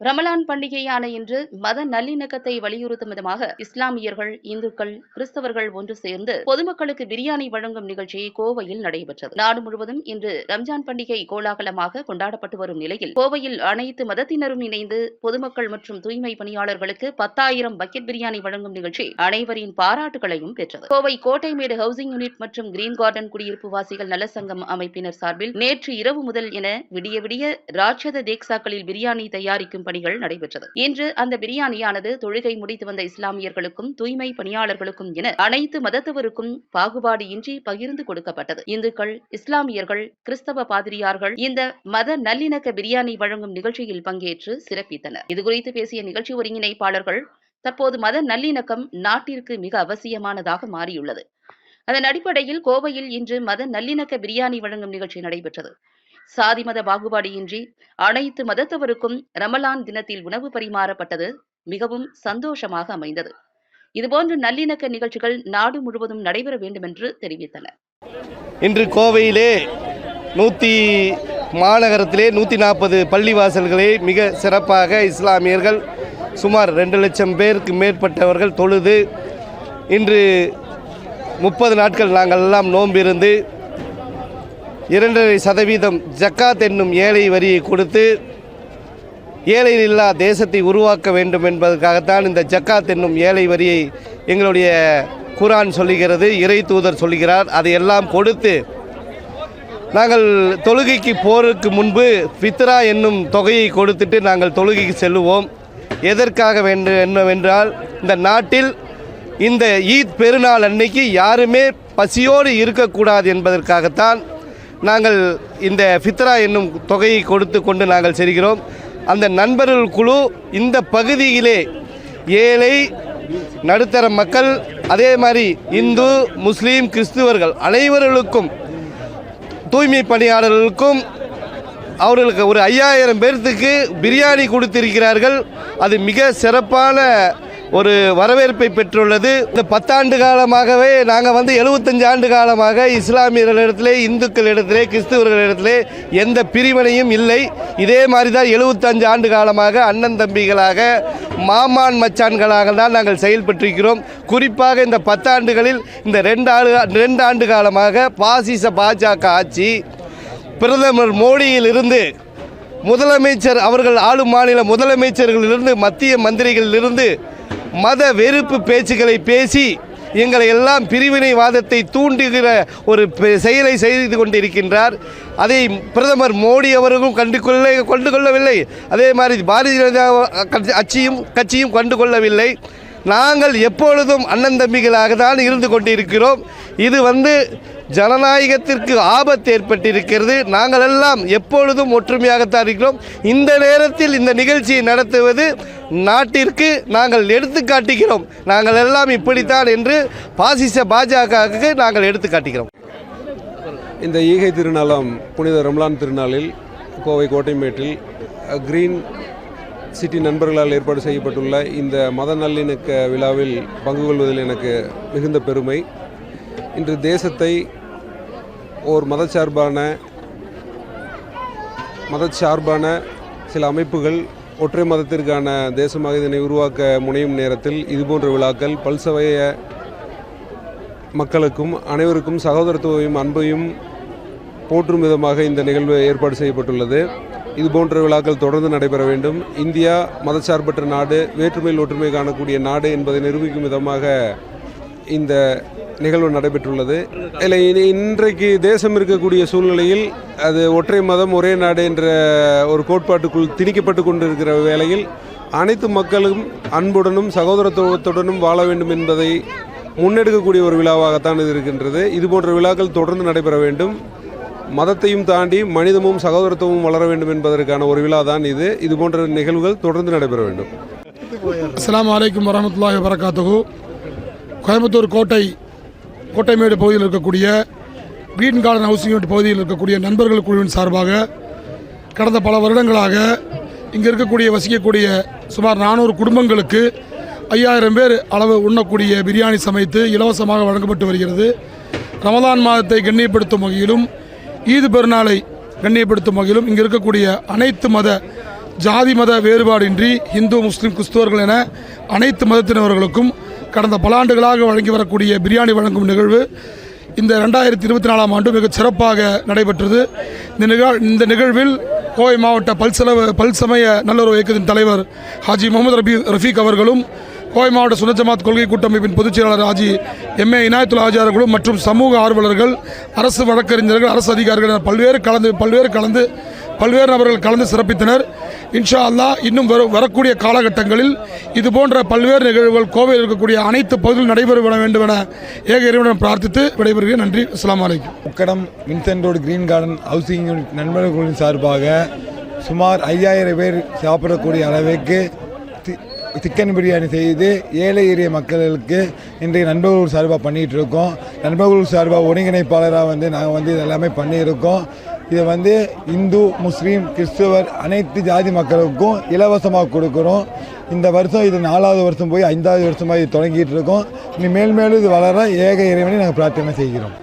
ரமலான் பண்டிகையான இன்று மத நல்லிணக்கத்தை வலியுறுத்தும் விதமாக இஸ்லாமியர்கள் இந்துக்கள் கிறிஸ்தவர்கள் ஒன்று சேர்ந்து பொதுமக்களுக்கு பிரியாணி வழங்கும் நிகழ்ச்சி கோவையில் நடைபெற்றது. நாடு முழுவதும் இன்று ரம்ஜான் பண்டிகை கோலாகலமாக கொண்டாடப்பட்டு வரும் நிலையில் கோவையில் அனைத்து மதத்தினரும் இணைந்து பொதுமக்கள் மற்றும் தூய்மை பணியாளர்களுக்கு பத்தாயிரம் பக்கெட் பிரியாணி வழங்கும் நிகழ்ச்சி அனைவரின் பாராட்டுகளையும் பெற்றது. கோவை கோட்டைமேடு ஹவுசிங் யூனிட் மற்றும் கிரீன் கார்டன் குடியிருப்பு வாசிகள் நலசங்கம் அமைப்பினர் சார்பில் நேற்று இரவு முதல் என விடிய விடிய ராட்சத தேக்சாக்களில் பிரியாணி தயாரிக்கும் பணிகள் நடைபெற்றது. இன்று அந்த பிரியாணியானது தொழுகை முடித்து வந்த இஸ்லாமியர்களுக்கும் தூய்மை பணியாளர்களுக்கும் என அனைத்து மதத்தவருக்கும் பாகுபாடு இன்றி பகிர்ந்து கொடுக்கப்பட்டது. இந்துக்கள் இஸ்லாமியர்கள் கிறிஸ்தவ பாதிரியார்கள் இந்த மத நல்லிணக்க பிரியாணி வழங்கும் நிகழ்ச்சியில் பங்கேற்று சிறப்பித்தனர். இதுகுறித்து பேசிய நிகழ்ச்சி ஒருங்கிணைப்பாளர்கள் தற்போது மத நல்லிணக்கம் நாட்டிற்கு மிக அவசியமானதாக மாறியுள்ளது. அதன் அடிப்படையில் கோவையில் இன்று மத நல்லிணக்க பிரியாணி வழங்கும் நிகழ்ச்சி நடைபெற்றது. சாதி மத பாகுபாடியின்றி அனைத்து மதத்தவருக்கும் ரமலான் தினத்தில் உணவு பரிமாறப்பட்டது மிகவும் சந்தோஷமாக அமைந்தது. இதுபோன்ற நல்லிணக்க நிகழ்ச்சிகள் நாடு முழுவதும் நடைபெற வேண்டும் என்று தெரிவித்தனர் இன்று கோவையிலே நூற்றி மாநகரத்திலே நூற்றி நாற்பது பள்ளிவாசல்களை மிக சிறப்பாக இஸ்லாமியர்கள் சுமார் ரெண்டு லட்சம் பேருக்கு மேற்பட்டவர்கள் தொழுது இன்று முப்பது நாட்கள் நாங்கள் எல்லாம் நோம்பிருந்து இரண்டரை சதவீதம் ஜக்காத் என்னும் ஏழை வரியை கொடுத்து ஏழை இல்லா தேசத்தை உருவாக்க வேண்டும் என்பதற்காகத்தான் இந்த ஜக்காத் என்னும் ஏழை வரியை எங்களுடைய குரான் சொல்லுகிறது இறை தூதர் சொல்லுகிறார். அதையெல்லாம் கொடுத்து நாங்கள் தொழுகைக்கு போருக்கு முன்பு ஃபித்ரா என்னும் தொகையை கொடுத்துட்டு நாங்கள் தொழுகைக்கு செல்லுவோம். எதற்காக வேண்டும் என்னவென்றால் இந்த நாட்டில் இந்த ஈத் பெருநாள் அன்னைக்கு யாருமே பசியோடு இருக்கக்கூடாது என்பதற்காகத்தான் நாங்கள் இந்த ஃபித்ரா என்னும் தொகையை கொடுத்து கொண்டு நாங்கள் செல்கிறோம். அந்த நண்பர்கள் குழு இந்த பகுதியிலே ஏழை நடுத்தர மக்கள் அதே மாதிரி இந்து முஸ்லீம் கிறிஸ்துவர்கள் அனைவர்களுக்கும் தூய்மை பணியாளர்களுக்கும் அவர்களுக்கு ஒரு ஐயாயிரம் பேர்த்துக்கு பிரியாணி கொடுத்திருக்கிறார்கள். அது மிக சிறப்பான ஒரு வரவேற்பை பெற்றுள்ளது. இந்த பத்தாண்டு காலமாகவே நாங்கள் வந்து எழுபத்தஞ்சு ஆண்டு காலமாக இஸ்லாமியர்களிடத்திலே இந்துக்களிடத்திலே கிறிஸ்துவர்களிடத்திலே எந்த பிரிவினையும் இல்லை. இதே மாதிரி தான் எழுபத்தஞ்சு ஆண்டு காலமாக அண்ணன் தம்பிகளாக மாமான் மச்சான்களாக தான் நாங்கள் செயல்பட்டிருக்கிறோம். குறிப்பாக இந்த பத்தாண்டுகளில் இந்த ரெண்டு ஆண்டு ரெண்டு ஆண்டு காலமாக பாசிச பாஜக ஆட்சி பிரதமர் மோடியிலிருந்து முதலமைச்சர் அவர்கள் ஆளும் மாநில முதலமைச்சர்களிலிருந்து மத்திய மந்திரிகளிலிருந்து மத வெறுப்பு பேச்சுக்களை பேசி எங்களை எல்லாம் பிரிவினைவாதத்தை தூண்டுகிற ஒரு பெ- செயலை செய்து கொண்டிருக்கின்றார். அதை பிரதமர் மோடி அவர்களும் கண்டு கொள்ள கொண்டு கொள்ளவில்லை அதே மாதிரி பாரதிய ஜனதா கட்சி- கட்சியும் கட்சியும் கண்டு கொள்ளவில்லை நாங்கள் எப்பொழுதும் அண்ணன் தம்பிகளாக தான் இருந்து கொண்டிருக்கிறோம். இது வந்து ஜனநாயகத்திற்கு ஆபத்து ஏற்பட்டிருக்கிறது. நாங்கள் எல்லாம் எப்பொழுதும் ஒற்றுமையாகத்தான் இருக்கிறோம். இந்த நேரத்தில் இந்த நிகழ்ச்சியை நடத்துவது நாட்டிற்கு நாங்கள் எடுத்து காட்டுகிறோம். நாங்கள் எல்லாம் இப்படித்தான் என்று பாசிச பாஜகவுக்கு நாங்கள் எடுத்து காட்டுகிறோம். இந்த ஈகை திருநாளாம் புனித ரம்லான் திருநாளில் கோவை கோட்டைமேட்டில் அஹ், கிரீன் சிட்டி நண்பர்களால் ஏற்பாடு செய்யப்பட்டுள்ள இந்த மத நல்லிணக்க விழாவில் பங்கு கொள்வதில் எனக்கு மிகுந்த பெருமை. இன்று தேசத்தை ஓர் மதச்சார்பான மதச்சார்பான சில அமைப்புகள் ஒற்றை மதத்திற்கான தேசமாக இதனை உருவாக்க முனையும் நேரத்தில் இதுபோன்ற விழாக்கள் பல்சவைய மக்களுக்கும் அனைவருக்கும் சகோதரத்துவையும் அன்பையும் போற்றும் விதமாக இந்த நிகழ்வு ஏற்பாடு செய்யப்பட்டுள்ளது. இதுபோன்ற விழாக்கள் தொடர்ந்து நடைபெற வேண்டும். இந்தியா மதச்சார்பற்ற நாடு வேற்றுமையில் ஒற்றுமை காணக்கூடிய நாடு என்பதை நிரூபிக்கும் விதமாக இந்த நிகழ்வு நடைபெற்றுள்ளது. இல்லை இனி- இன்றைக்கு தேசம் இருக்கக்கூடிய சூழ்நிலையில் அது ஒற்றை மதம் ஒரே நாடு என்ற ஒரு கோட்பாட்டுக்குள் திணிக்கப்பட்டு கொண்டிருக்கிற வேளையில் அனைத்து மக்களும் அன்புடனும் சகோதரத்துவத்துடனும் வாழ வேண்டும் என்பதை முன்னெடுக்கக்கூடிய ஒரு விழாவாகத்தான் இது இருக்கின்றது. இது போன்ற விழாக்கள் தொடர்ந்து நடைபெற வேண்டும். மதத்தையும் தாண்டி மனிதமும் சகோதரத்துவமும் வளர வேண்டும் என்பதற்கான ஒரு விழா தான் இது. இது போன்ற நிகழ்வுகள் தொடர்ந்து நடைபெற வேண்டும். அஸ்லாம் அலைக்கும் வரமத்துல்லாஹி வரகாத்துகு கோயம்புத்தூர் கோட்டை கோட்டைமேடு பகுதியில் இருக்கக்கூடிய கிரீன் கார்டன் ஹவுசிங் யூனிட் பகுதியில் இருக்கக்கூடிய நண்பர்கள் குழுவின் சார்பாக கடந்த பல வருடங்களாக இங்கே இருக்கக்கூடிய வசிக்கக்கூடிய சுமார் நானூறு குடும்பங்களுக்கு ஐயாயிரம் பேர் அளவு உண்ணக்கூடிய பிரியாணி சமைத்து இலவசமாக வழங்கப்பட்டு வருகிறது. ரமதான் மாதத்தை கண்ணியப்படுத்தும் வகையிலும் ஈது பெருநாளை கண்ணியப்படுத்தும் வகையிலும் இங்கே இருக்கக்கூடிய அனைத்து மத ஜாதி மத வேறுபாடின்றி இந்து முஸ்லீம் கிறிஸ்துவர்கள் என அனைத்து மதத்தினர்களுக்கும் கடந்த பல ஆண்டுகளாக வழங்கி வரக்கூடிய பிரியாணி வழங்கும் நிகழ்வு இந்த ரெண்டாயிரத்தி இருபத்தி நாலாம் ஆண்டு மிகச் சிறப்பாக நடைபெற்றது. இந்த நிகழ் இந்த நிகழ்வில் கோவை மாவட்ட பல்செலவு பல்சமய நல்லுறவு இயக்கத்தின் தலைவர் ஹாஜி முகமது ரபி ரஃபீக் அவர்களும் கோவை மாவட்ட சுன்ன கொள்கை கூட்டமைப்பின் பொதுச் செயலாளர் எம். ஏ. இனாயத்துல் ஆஜார்களும் மற்றும் சமூக ஆர்வலர்கள் அரசு வழக்கறிஞர்கள் அரசு அதிகாரிகள் என பல்வேறு கலந்து பல்வேறு கலந்து பல்வேறு நபர்கள் கலந்து சிறப்பித்தனர். இன்ஷா அல்லாஹ் இன்னும் வர வரக்கூடிய காலகட்டங்களில் இது போன்ற பல்வேறு நிகழ்வுகள் கோவையில் இருக்கக்கூடிய அனைத்து பகுதிகளில் நடைபெற வேண்டும் என ஏக இறைவனிடம் பிரார்த்தித்து விடைபெறுகிறேன். நன்றி. அஸ்லாம் வலைக்கும் Ukkadam Vincent road green garden housing நண்பர்களின் சார்பாக சுமார் ஐயாயிரம் பேர் சாப்பிடக்கூடிய அளவுக்கு சிக்கன் பிரியாணி செய்து ஏழை எளிய மக்களுக்கு இன்றைக்கு நண்பர்கள் சார்பாக பண்ணிகிட்டு இருக்கோம் நண்பர்கள் சார்பாக ஒருங்கிணைப்பாளராக வந்து நாங்கள் வந்து இதெல்லாமே பண்ணியிருக்கோம். இதை வந்து இந்து முஸ்லீம் கிறிஸ்துவர் அனைத்து ஜாதி மக்களுக்கும் இலவசமாக கொடுக்குறோம். இந்த வருஷம் இது நாலாவது வருஷம் போய் ஐந்தாவது வருஷமாக இது தொடங்கிட்டு இருக்கோம் இனி மேல் மேலும் இது வளர ஏக இறைவனை நாங்கள் பிரார்த்தனை செய்கிறோம்.